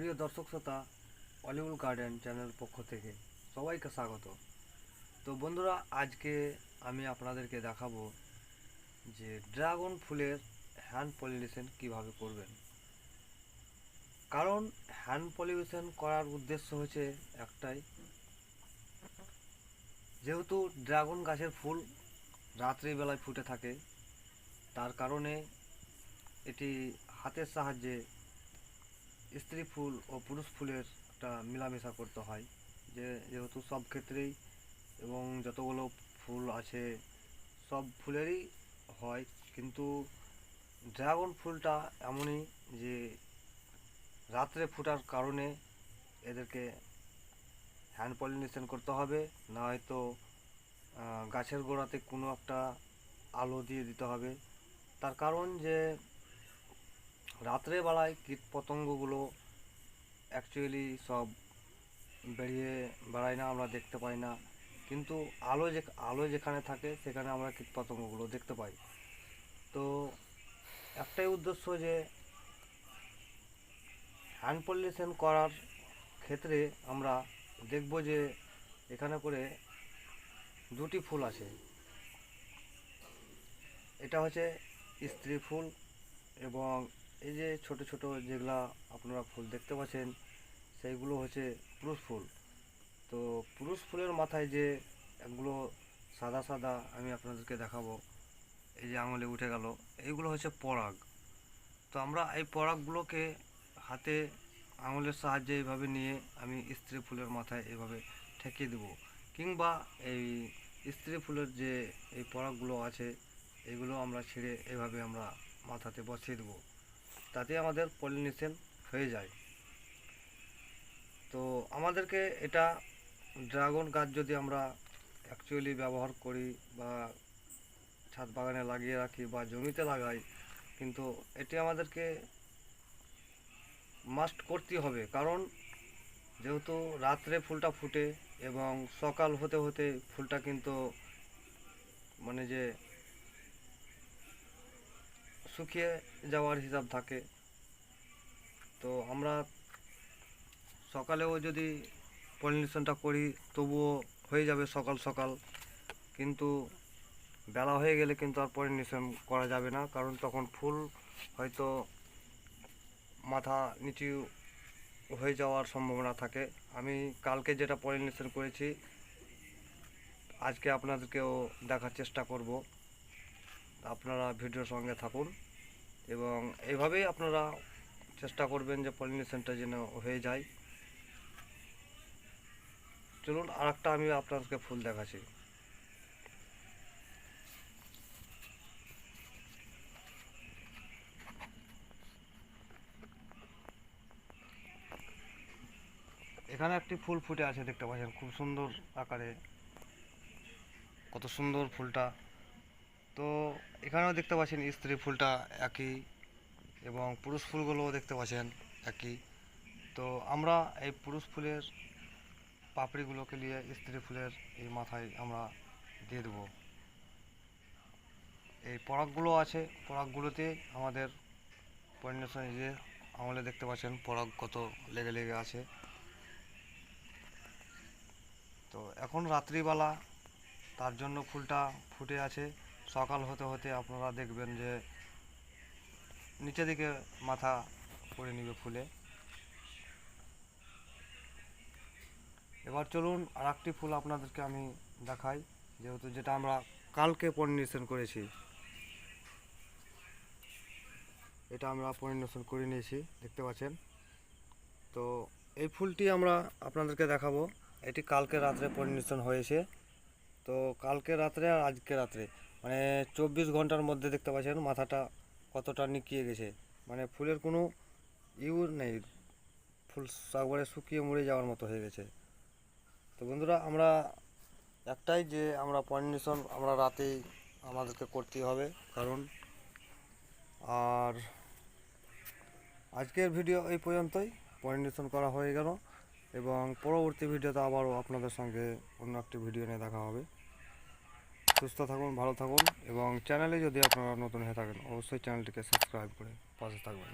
প্রিয় দর্শক শ্রোতা অলিউড গার্ডেন চ্যানেল পক্ষ থেকে সবাইকে স্বাগত। তো বন্ধুরা, আজকে আমি আপনাদেরকে দেখাবো যে ড্রাগন ফুলের হ্যান্ড পলিনেশন কীভাবে করবেন। কারণ হ্যান্ড পলিউশন করার উদ্দেশ্য হচ্ছে একটাই, যেহেতু ড্রাগন গাছের ফুল রাত্রিবেলায় ফুটে থাকে, তার কারণে এটি হাতের সাহায্যে স্ত্রী ফুল ও পুরুষ ফুলের একটা মেলামেশা করতে হয়। যে যেহেতু সব ক্ষেত্রেই এবং যতগুলো ফুল আছে, সব ফুলেরই হয়। কিন্তু ড্রাগন ফুলটা এমনই যে রাত্রে ফোটার কারণে এদেরকে হ্যান্ড পলিনেশন করতে হবে, না হয়তো গাছের গোড়াতে কোনো একটা আলো দিয়ে দিতে হবে। তার কারণ যে রাত্রে বেলায় কীট পতঙ্গগুলো অ্যাকচুয়ালি সব বেরিয়ে বেড়ায় না, আমরা দেখতে পাই না। কিন্তু আলো যে, আলো যেখানে থাকে, সেখানে আমরা কীট পতঙ্গগুলো দেখতে পাই। তো একটাই উদ্দেশ্য যে হ্যান্ড পলিনেশন করার ক্ষেত্রে আমরা দেখব যে, এখানে করে দুটি ফুল আছে। এটা হচ্ছে স্ত্রী ফুল এবং এই যে ছোট ছোট যেগুলা আপনারা ফুল দেখতে পাচ্ছেন, সেইগুলো হচ্ছে পুরুষ ফুল। তো পুরুষ ফুলের মাথায় যে এগুলো সাদা সাদা আমি আপনাদেরকে দেখাবো, এই যে আঙুলে উঠে গেল, এইগুলো হচ্ছে পরাগ। তো আমরা এই পরাগগুলোকে হাতে আঙুলের সাহায্যে এইভাবে নিয়ে আমি স্ত্রী ফুলের মাথায় এইভাবে ঠেকিয়ে দেবো। কিংবা এই স্ত্রী ফুলের যে এই পরাগগুলো আছে, এগুলো আমরা ছিঁড়ে এভাবে আমরা মাথাতে বসিয়ে দেবো। তাতে আমাদের পলিনেশন হয়ে যায়। তো আমাদেরকে এটা ড্রাগন গাছ যদি আমরা অ্যাকচুয়ালি ব্যবহার করি বা ছাদ বাগানে লাগিয়ে রাখি বা জমিতে লাগাই, কিন্তু এটি আমাদেরকে মাস্ট করতে হবে। কারণ যেহেতু রাত্রে ফুলটা ফুটে এবং সকাল হতে হতে ফুলটা কিন্তু মানে যে শুকিয়ে যাওয়ার হিসাব থাকে। তো আমরা সকালেও যদি পলিনেশনটা করি, তবুও হয়ে যাবে সকাল সকাল। কিন্তু বেলা হয়ে গেলে কিন্তু আর পলিনেশন করা যাবে না, কারণ তখন ফুল হয়তো মাথা নিচু হয়ে যাওয়ার সম্ভাবনা থাকে। আমি কালকে যেটা পলিনেশন করেছি, আজকে আপনাদেরকেও দেখার চেষ্টা করব। আপনারা ভিডিওর সঙ্গে থাকুন। এবং এইভাবেই আপনারা চেষ্টা করবেন যে পলিনেশনটা যেন হয়ে যায়। চলুন আর একটা আমি আপনাদেরকে ফুল দেখাচ্ছি। এখানে একটি ফুল ফুটে আছে দেখতে পাচ্ছেন, খুব সুন্দর আকারে। কত সুন্দর ফুলটা। তো এখানেও দেখতে পাচ্ছেন স্ত্রী ফুলটা একই এবং পুরুষ ফুলগুলোও দেখতে পাচ্ছেন একই। তো আমরা এই পুরুষ ফুলের পাপড়িগুলোকে নিয়ে স্ত্রী ফুলের এই মাথায় আমরা দিয়ে দেবো। এই পরাগগুলো আছে, পরাগগুলোতে আমাদের পরিণশন যে আমলে দেখতে পাচ্ছেন পরাগ কত লেগে লেগে আছে। তো এখন রাত্রিবেলা তার জন্য ফুলটা ফুটে আছে। সকাল হতে হতে আপনারা দেখবেন যে নিচে দিকে মাথা করে নিবে ফুলে। এবার চলুন আর একটি ফুল আপনাদেরকে আমি দেখাই, যেহেতু যেটা আমরা কালকে পরিনিবেশন করেছি। এটা আমরা পরিনিবেশন করে নিয়েছি, দেখতে পাচ্ছেন। তো এই ফুলটি আমরা আপনাদেরকে দেখাবো। এটি কালকে রাত্রে পরিনিবেশন হয়েছে। তো কালকে রাত্রে আর আজকে রাত্রে। মানে চব্বিশ ঘণ্টার মধ্যে দেখতে পাচ্ছেন মাথাটা কতটা নিকিয়ে গেছে। মানে ফুলের কোনো ইউ নেই, ফুল একবারে শুকিয়ে মরে যাওয়ার মতো হয়ে গেছে। তো বন্ধুরা, আমরা একটাই যে আমরা পলিনেশন আমরা রাতেই আমাদেরকে করতেই হবে, কারণ আর আজকের ভিডিও এই পর্যন্তই। পলিনেশন করা হয়ে গেল এবং পরবর্তী ভিডিওতে আবারও আপনাদের সঙ্গে অন্য একটি ভিডিও নিয়ে দেখা হবে। সুস্থ থাকুন, ভালো থাকুন এবং চ্যানেলে যদি আপনারা নতুন হয়ে থাকেন, অবশ্যই চ্যানেলটিকে সাবস্ক্রাইব করে পাশে থাকবেন।